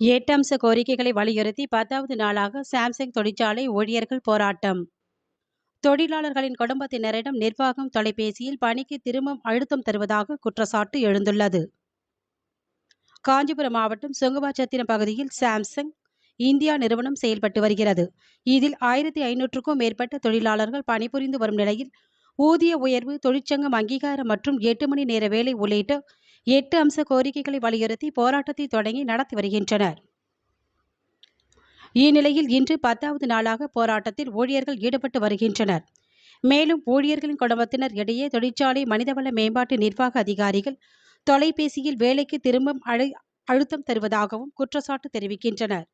ஏட்டம்ச கோரிக்கைகளை வலியுறுத்தி பத்தாவது நாளாக சாம்சங் தொழிற்சாலை ஊழியர்கள் போராட்டம். தொழிலாளர்களின் குடும்பத்தினரிடம் நிர்வாகம் தொலைபேசியில் பணிக்கு திரும்பவும் அழுத்தம் தருவதாக குற்றச்சாட்டு எழுந்துள்ளது. காஞ்சிபுரம் மாவட்டம் சுங்குவாச்சத்திரம் பகுதியில் சாம்சங் இந்தியா நிறுவனம் செயல்பட்டு வருகிறது. இதில் ஆயிரத்தி ஐநூற்றுக்கும் மேற்பட்ட தொழிலாளர்கள் பணிபுரிந்து வரும் நிலையில் ஊதிய உயர்வு தொழிற்சங்கம் அங்கீகாரம் மற்றும் எட்டு மணி நேர வேலை உள்ளிட்ட எட்டு அம்ச கோரிக்கைகளை வலியுறுத்தி போராட்டத்தை தொடங்கி நடத்தி வருகின்றனர். இந்நிலையில் இன்று பத்தாவது நாளாக போராட்டத்தில் ஊழியர்கள் ஈடுபட்டு வருகின்றனர். மேலும் ஊழியர்களின் குடும்பத்தினர் இடையே தொழிற்சாலை மனிதவள மேம்பாட்டு நிர்வாக அதிகாரிகள் தொலைபேசியில் வேலைக்கு திரும்பும் அழு அழுத்தம் தருவதாகவும் குற்றச்சாட்டு தெரிவிக்கின்றனர்.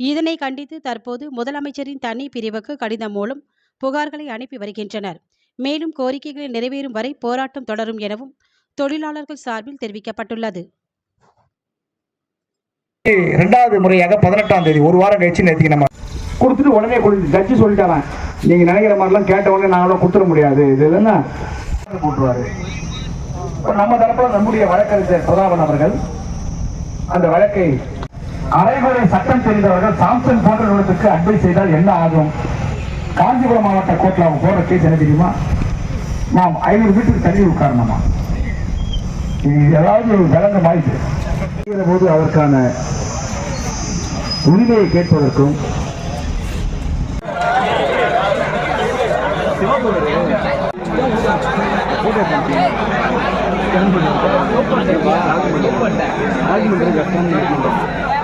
இதனை கண்டித்து தற்போது முதலமைச்சரின் தனி பிரிவுக்கு கடிதம் மூலம் புகார்களை அனுப்பி வருகின்றனர். மேலும் கோரிக்கைகளை நிறைவேறும் வரை போராட்டம் தொடரும் எனவும் தொழிலாளர்கள் சார்பில் தெரிவிக்கப்பட்டுள்ளது. ரெண்டாவது முறையாக பதினெட்டாம் தேதி ஒரு வாரம் கழிச்சு நேற்று நம்ம கொடுத்துட்டு உடனே கொடுத்து ஜட்ஜி சொல்லிட்டாரான் நீங்க நினைக்கிற மாதிரிலாம் கேட்ட உடனே நாங்களும் கொடுத்துட முடியாது. இது என்ன போட்டுருவாரு. நம்ம தரப்புல நம்முடைய வழக்கறிஞர் பிரதாபன் அவர்கள் அந்த வழக்கை அரைகுறை சட்டம் தெரிந்தவர்கள் சாம்சங் போன்ற நிறுவனத்துக்கு அட்வைஸ் செய்தால் என்ன ஆகும்? காஞ்சிபுரம் மாவட்ட கோர்ட்ல அவங்க போடுற கேஸ் என்ன தெரியுமா? நாம் ஐநூறு வீட்டுக்கு தள்ளி உட்காரணுமா? ஏதாவது ஒரு கலங்கம் ஆயிட்டு போது அதற்கான உரிமையை கேட்பதற்கும் ஆர்குமெண்ட்